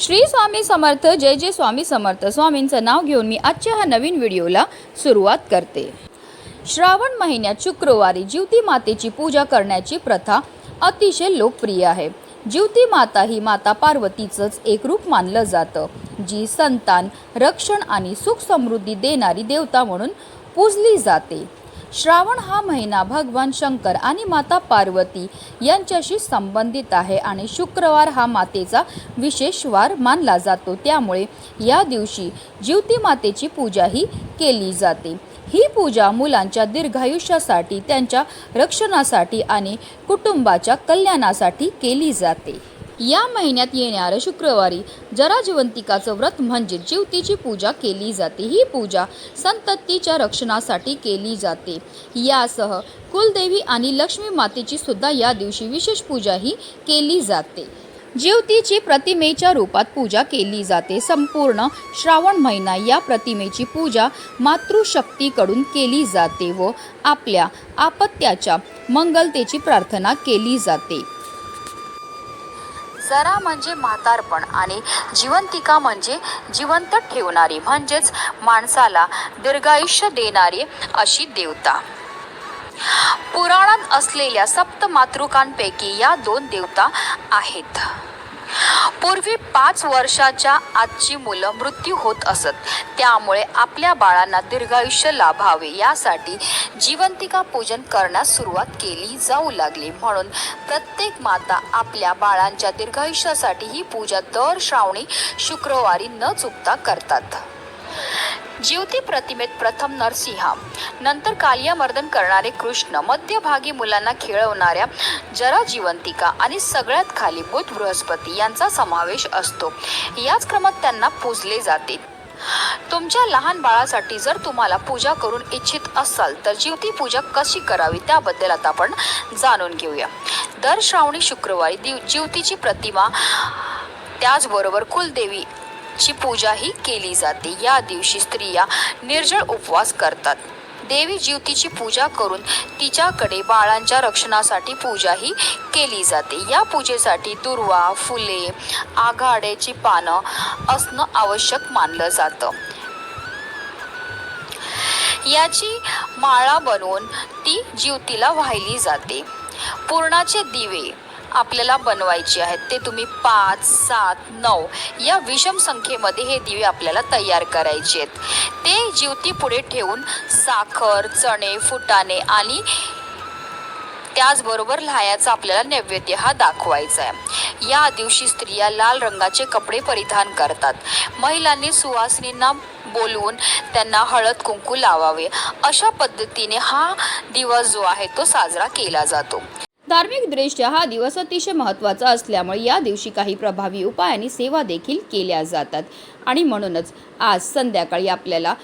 श्री स्वामी समर्थ जय जय स्वामी समर्थ. स्वामींचं नाव घेऊन मी आजच्या ह्या नवीन व्हिडिओला सुरुवात करते. श्रावण महिन्यात शुक्रवारी जीवती मातेची पूजा करण्याची प्रथा अतिशय लोकप्रिय आहे. जीवती माता ही माता पार्वतीचंच एक रूप मानलं जातं जी संतान रक्षण आणि सुख समृद्धी देणारी देवता म्हणून पूजली जाते. श्रावण हा महिना भगवान शंकर आणि माता पार्वती यांच्याशी संबंधित आहे आणि शुक्रवार हा मातेचा विशेष वार मानला जातो. त्यामुळे या दिवशी जीवती मातेची पूजाही केली जाते. ही पूजा मुलांच्या दीर्घायुष्यासाठी त्यांच्या रक्षणासाठी आणि कुटुंबाच्या कल्याणासाठी केली जाते. या महिन्यात येणाऱ्या शुक्रवारी जरा जिवंतिकाचं व्रत म्हणजे जीवतीची पूजा केली जाते. ही पूजा संततीच्या रक्षणासाठी केली जाते. यासह कुलदेवी आणि लक्ष्मी मातेची सुद्धा या दिवशी विशेष पूजाही केली जाते. जीवतीची प्रतिमेच्या रूपात पूजा केली जाते. संपूर्ण श्रावण महिना या प्रतिमेची पूजा मातृशक्तीकडून केली जाते व आपल्या आपत्याच्या मंगलतेची प्रार्थना केली जाते. जरा म्हणजे म्हातारपण आणि जिवंतिका म्हणजे जिवंत ठेवणारी म्हणजेच माणसाला दीर्घायुष्य देणारी अशी देवता. पुराणात असलेल्या सप्त मातृकांपैकी या दोन देवता आहेत. पूर्वी पाच वर्षाच्या आजची मुलं मृत्यू होत असत. त्यामुळे आपल्या बाळांना दीर्घायुष्य लाभावे. यासाठी जिवंतिका पूजन करण्यास सुरुवात केली जाऊ लागली. म्हणून प्रत्येक माता आपल्या बाळांच्या दीर्घायुष्यासाठी ही पूजा दर श्रावणी शुक्रवारी न चुकता करतात. ज्योती प्रतिमेत प्रथम नरसिंहा. नंतर कालियामर्दन करणारे कृष्ण मध्यभागी मुलांना खेळवणाऱ्या जरा जिवंतिका आणि सगळ्यात खाली बुध बृहस्पती यांचा समावेश असतो. याच क्रमात त्यांना पूजले जाते. तुमच्या लहान बाळासाठी जर तुम्हाला पूजा करून इच्छित असाल तर जीवती पूजा कशी करावी त्याबद्दल आता आपण जाणून घेऊया. दर श्रावणी शुक्रवारी दिव जीवतीची प्रतिमा त्याचबरोबर कुलदेवी ची पूजाही केली जाते. या दिवशी स्त्रिया निर्जळ उपवास करतात. देवी ज्योतीची पूजा करून तिच्याकडे बाळांच्या रक्षणासाठी पूजाही केली जाते. या पूजेसाठी दुर्वा फुले आघाड्याची पानं असणं आवश्यक मानलं जातं. याची माळा बनवून ती ज्योतीला वाहिली जाते. पूर्णाचे दिवे आपल्याला बनवायची आहेत. ते तुम्ही पाच सात नऊ या विषम संख्येमध्ये हे दिवे आपल्याला तयार करायचे आहेत. ते जीवती पुढे ठेवून साखर चणे फुटाणे आणि त्याचबरोबर लहायाचा आपल्याला नैवेद्य हा दाखवायचा आहे. या दिवशी स्त्रिया लाल रंगाचे कपडे परिधान करतात. महिलांनी सुवासिनींना बोलवून त्यांना हळद कुंकू लावावे. अशा पद्धतीने हा दिवस जो आहे तो साजरा केला जातो. धार्मिकदृष्ट्या हा दिवस अतिशय महत्त्वाचा असल्यामुळे या दिवशी काही प्रभावी उपाय आणि सेवा देखील केल्या जातात. आणि म्हणूनच आज संध्याकाळी आपल्याला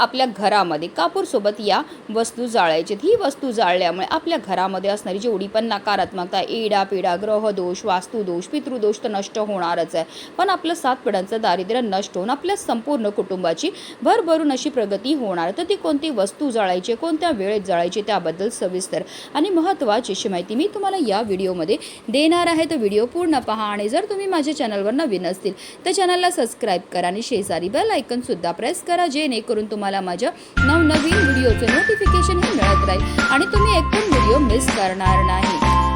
आपल्या घरामध्ये. कापूरसोबत या वस्तू जाळायच्यात ही वस्तू जाळल्यामुळे आपल्या घरामध्ये असणारी जेवढी पण नकारात्मकता एडा पिडा ग्रहदोष वास्तुदोष पितृदोष तर नष्ट होणारच आहे. पण आपलं सात पिढ्यांचं दारिद्र्य नष्ट होऊन आपल्या संपूर्ण कुटुंबाची भरभरून अशी प्रगती होणार. तर ती कोणती वस्तू जाळायची कोणत्या वेळेत जाळायची त्याबद्दल सविस्तर आणि महत्त्वाची अशी माहिती मी तुम्हाला या व्हिडिओमध्ये देणार आहे. तर व्हिडिओ पूर्ण पहा आणि जर तुम्ही माझ्या चॅनलवर नवीन असतील तर चॅनलला सबस्क्राईब करा आणि शेजारी बेल आयकनसुद्धा प्रेस करा जेणेकरून तुम्हाला माझ्या नवनवीन व्हिडिओचे नोटिफिकेशन हे मिळत राहील. आणि तुम्ही एकूण व्हिडिओ मिस करणार नाही.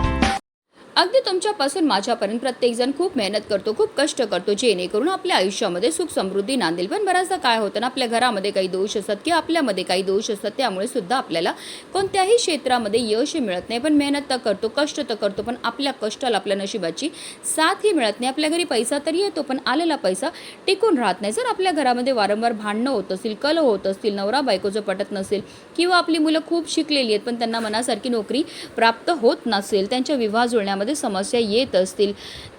अगदी तुमच्यापासून माझ्यापर्यंत प्रत्येकजण खूप मेहनत करतो खूप कष्ट करतो जेणेकरून आपल्या आयुष्यामध्ये सुख समृद्धी नांदेल. पण बऱ्याचदा काय होतं ना आपल्या घरामध्ये काही दोष असतात किंवा आपल्यामध्ये काही दोष असतात त्यामुळे सुद्धा आपल्याला कोणत्याही क्षेत्रामध्ये यश मिळत नाही. पण मेहनत तर करतो कष्ट तर करतो पण आपल्या कष्टाला आपल्या नशिबाची साथही मिळत नाही. आपल्या घरी पैसा तरी येतो पण आलेला पैसा टिकून राहत नाही. जर आपल्या घरामध्ये वारंवार भांडणं होत असतील कल होत असतील नवरा बायकोचं पटत नसेल किंवा आपली मुलं खूप शिकलेली आहेत पण त्यांना मनासारखी नोकरी प्राप्त होत नसेल त्यांच्या विवाह जुळण्यामध्ये मध्ये समस्या येत असतील.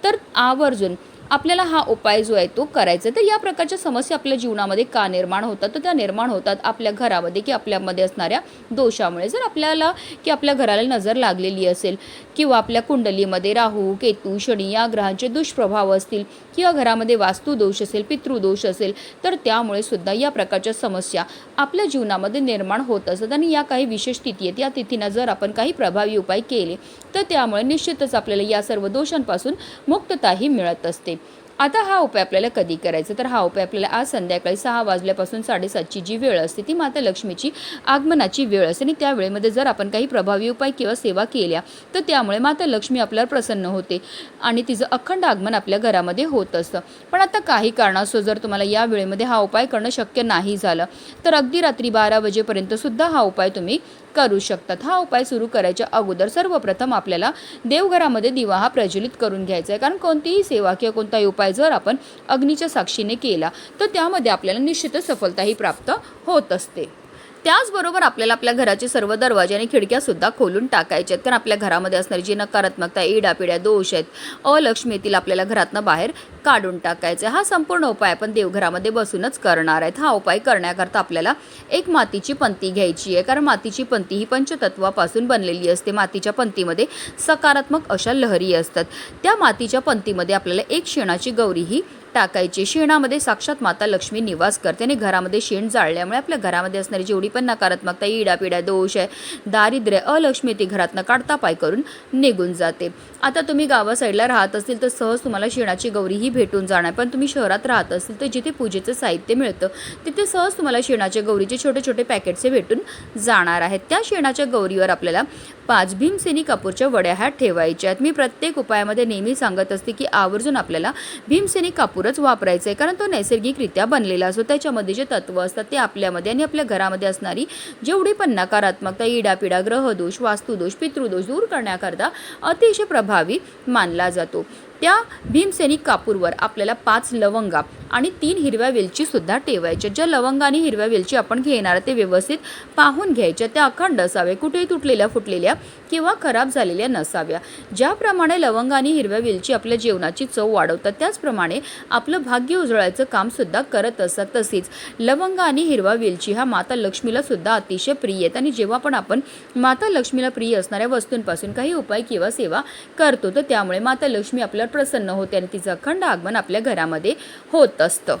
तर आवर्जून आपल्याला हा उपाय जो आहे तो करायचा तर या प्रकारच्या समस्या आपल्या जीवनामध्ये का निर्माण होतात? तर त्या निर्माण होतात आपल्या घरामध्ये की आपल्यामध्ये असणाऱ्या दोषामुळे. जर आपल्याला की आपल्या घराला नजर लागलेली असेल किंवा आपल्या कुंडलीमध्ये राहू केतू शनी या ग्रहांचे दुष्प्रभाव असतील किंवा घरामध्ये वास्तुदोष असेल पितृदोष असेल तर त्यामुळे सुद्धा या प्रकारच्या समस्या आपल्या जीवनामध्ये निर्माण होत असतात आणि या काही विशेष तिथी आहेत. या तिथींना जर आपण काही प्रभावी उपाय केले तर त्यामुळे निश्चितच आपल्याला या सर्व दोषांपासून मुक्तताही मिळत असते. आता हा उपाय आपल्याला कधी करायचा? तर हा उपाय आपल्याला आज संध्याकाळी सहा वाजल्यापासून साडेसातची जी वेळ असते ती माता लक्ष्मीची आगमनाची वेळ असते. आणि त्या वेळेमध्ये जर आपण काही प्रभावी उपाय किंवा सेवा केल्या तर त्यामुळे माता लक्ष्मी आपल्यावर प्रसन्न होते आणि तिचं अखंड आगमन आपल्या घरामध्ये होत असतं. पण आता काही कारणास्तव जर तुम्हाला या वेळेमध्ये हा उपाय करणं शक्य नाही झालं तर अगदी रात्री बारा वाजेपर्यंत सुद्धा हा उपाय तुम्ही करू शकतात. हा उपाय सुरू करायच्या अगोदर सर्वप्रथम आपल्याला देवघरामध्ये दिवा हा प्रज्वलित करून घ्यायचा आहे. कारण कोणतीही सेवा किंवा कोणताही उपाय जर आपण अग्नीच्या साक्षीने केला तर त्यामध्ये आपल्याला निश्चितच सफलताही प्राप्त होत असते. त्याचबरोबर आपल्याला आपल्या घराचे सर्व दरवाजे आणि खिडक्या सुद्धा खोलून टाकायचे आहेत. कारण आपल्या घरामध्ये असणारी जी नकारात्मकता इडापिड्या दोष आहेत अलक्ष्मी आपल्याला घरातनं बाहेर काढून टाकायचे. हा संपूर्ण उपाय आपण देवघरामध्ये बसूनच करणार आहेत. हा उपाय करण्याकरता आपल्याला एक मातीची पंती घ्यायची आहे. कारण मातीची पंती ही पंचतत्वापासून बनलेली असते. मातीच्या पंतीमध्ये सकारात्मक अशा लहरी असतात. त्या मातीच्या पंतीमध्ये आपल्याला एक शेणाची गौरी ही टाकायचे. शेणामध्ये साक्षात माता लक्ष्मी निवास करते आणि घरामध्ये शेण जाळल्यामुळे आपल्या घरामध्ये असणारी जेवढी पण नकारात्मकता इडापिडा दोष आहे दारिद्र्य अलक्ष्मी ती घरातनं काढता पाय करून निघून जाते. आता तुम्ही गावा साईडला राहत असतील तर सहज तुम्हाला शेणाची गौरीही भेटून जाणार. पण तुम्ही शहरात राहत असतील तर जिथे पूजेचं साहित्य मिळतं तिथे सहज तुम्हाला शेणाच्या गौरीचे छोटे छोटे पॅकेट्स भेटून जाणार आहेत. त्या शेणाच्या गौरीवर आपल्याला पाच भीमसेनी कापूरच्या वड्या ह्या ठेवायच्या आहेत. मी प्रत्येक उपायामध्ये नेहमी सांगत असते की आवर्जून आपल्याला भीमसेनी कापूर कापूरच वापरायचं आहे कारण तो नैसर्गिकरित्या बनलेला असतो. त्याच्यामध्ये जे तत्व असतात ते आपल्यामध्ये आणि आपल्या घरामध्ये असणारी जेवढी पण नकारात्मकता इडापिडा ग्रहदोष वास्तुदोष पितृदोष दूर करण्याकरता अतिशय प्रभावी मानला जातो. त्या भीमसेनी कापूरवर आपल्याला पाच लवंगा आणि तीन हिरव्या वेलचीसुद्धा ठेवायच्या. ज्या लवंगा आणि हिरव्या वेलची आपण घेणार ते व्यवस्थित पाहून घ्यायच्या. त्या अखंड असावे कुठेही तुटलेल्या फुटलेल्या किंवा खराब झालेल्या नसाव्या. ज्याप्रमाणे लवंगा आणि हिरव्या वेलची आपल्या जेवणाची चव वाढवतात त्याचप्रमाणे आपलं भाग्य उजळायचं कामसुद्धा करत असतात. तसेच लवंगा आणि हिरवा वेलची हा माता लक्ष्मीला सुद्धा अतिशय प्रिय आहेत. आणि जेव्हा पण आपण माता लक्ष्मीला प्रिय असणाऱ्या वस्तूंपासून काही उपाय किंवा सेवा करतो तर त्यामुळे माता लक्ष्मी आपल्यावर प्रसन्न होते आणि तिचं अखंड आगमन आपल्या घरामध्ये होत असतं.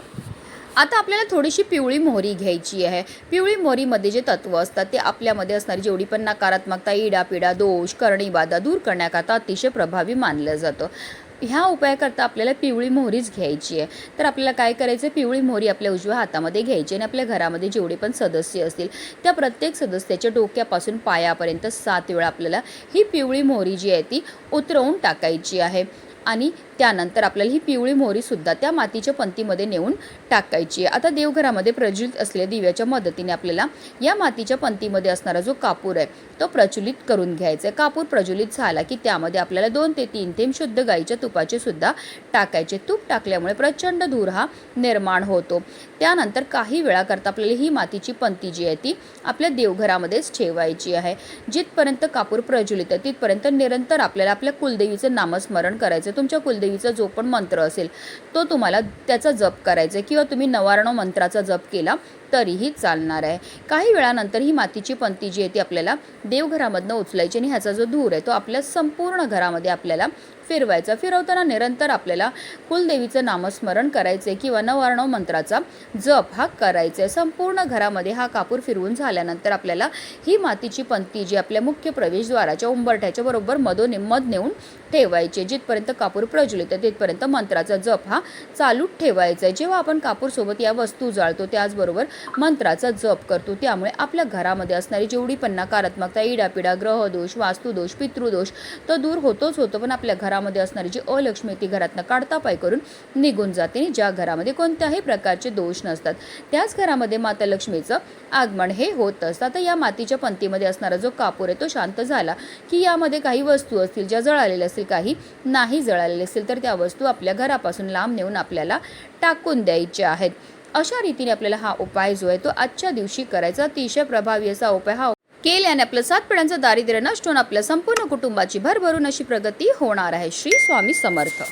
आता आपल्याला थोडीशी पिवळी मोहरी घ्यायची आहे. पिवळी मोहरीमध्ये जे तत्त्व असतात ते आपल्यामध्ये असणारी जेवढी पण नकारात्मकता इडापिडा दोष करणीबाधा दूर करण्याकरता अतिशय प्रभावी मानलं जातं. ह्या उपायाकरता आपल्याला पिवळी मोहरीच घ्यायची आहे. तर आपल्याला काय करायचं पिवळी मोहरी आपल्या उजव्या हातामध्ये घ्यायची आणि आपल्या घरामध्ये जेवढे पण सदस्य असतील त्या प्रत्येक सदस्याच्या डोक्यापासून पायापर्यंत सात वेळा आपल्याला ही पिवळी मोहरी जी आहे ती उतरवून टाकायची आहे. आणि त्यानंतर आपल्याला ही पिवळी मोहरीसुद्धा त्या मातीच्या पंतीमध्ये नेऊन टाकायची आहे. आता देवघरामध्ये प्रज्वलित असलेल्या दिव्याच्या मदतीने आपल्याला या मातीच्या पंतीमध्ये असणारा जो कापूर आहे तो प्रज्वलित करून घ्यायचा आहे. कापूर प्रज्वलित झाला की त्यामध्ये आपल्याला दोन ते तीन थेंब शुद्ध गाईच्या तुपाचे सुद्धा टाकायचे. तूप टाकल्यामुळे प्रचंड धूर हा निर्माण होतो. त्यानंतर काही वेळाकरता आपल्याला ही मातीची पंती जी आहे ती आपल्या देवघरामध्येच ठेवायची आहे. जिथपर्यंत कापूर प्रज्वलित आहे तिथपर्यंत निरंतर आपल्याला आपल्या कुलदेवीचं नामस्मरण करायचं तुमच्या कुलदेवी देवीचा जो पण मंत्र असेल तो तुम्हाला त्याचा जप करायचा आहे किंवा तुम्ही नवारण मंत्राचा जप केला तरीही चालणार आहे. काही वेळानंतर ही मातीची पंथी जी आहे ती आपल्याला देवघरामधनं उचलायची आणि ह्याचा जो धूर आहे तो आपल्या संपूर्ण घरामध्ये आपल्याला फिरवायचा. फिरवताना निरंतर आपल्याला कुलदेवीचं नामस्मरण करायचे किंवा नवार्णव मंत्राचा जप हा करायचा आहे संपूर्ण घरामध्ये हा कापूर फिरवून झाल्यानंतर आपल्याला ही मातीची पंक्ती जी आपल्या मुख्य प्रवेशद्वाराच्या उंबरठ्याच्या बरोबर मधोने मध नेऊन ठेवायचे. जिथपर्यंत कापूर प्रज्वलित आहे तिथपर्यंत मंत्राचा जप हा चालू ठेवायचा आहे जेव्हा आपण कापूरसोबत या वस्तू जाळतो त्याचबरोबर मंत्राचा जप करतो. त्यामुळे आपल्या घरामध्ये असणारी जेवढी पण नकारात्मकता इडापिडा ग्रहदोष वास्तुदोष पितृदोष तो दूर होतोच होतो पण आपल्या घरा घरामध्ये असणारी जी अलक्ष्मी ती घरातनं काढता पाय करून निघून जाते. आणि ज्या घरामध्ये कोणत्याही प्रकारचे दोष नसतात. त्याच घरामध्ये माता लक्ष्मीचं आगमन हे होत असतं. आता या मातीच्या पंतीमध्ये असणारा जो कापूर आहे तो शांत झाला की यामध्ये काही वस्तू असतील ज्या जळालेल्या असतील काही नाही जळालेल्या असतील तर त्या वस्तू आपल्या घरापासून लांब नेऊन आपल्याला टाकून द्यायच्या आहेत. अशा रीतीने आपल्याला हा उपाय जो आहे तो आजच्या दिवशी करायचा. अतिशय प्रभावी असा उपाय हा केल्याने आपलं सात पिढ्यांचं दारिद्र्य नष्ट होऊन आपल्या संपूर्ण कुटुंबाची भरभरून अशी प्रगती होणार आहे. श्री स्वामी समर्थ.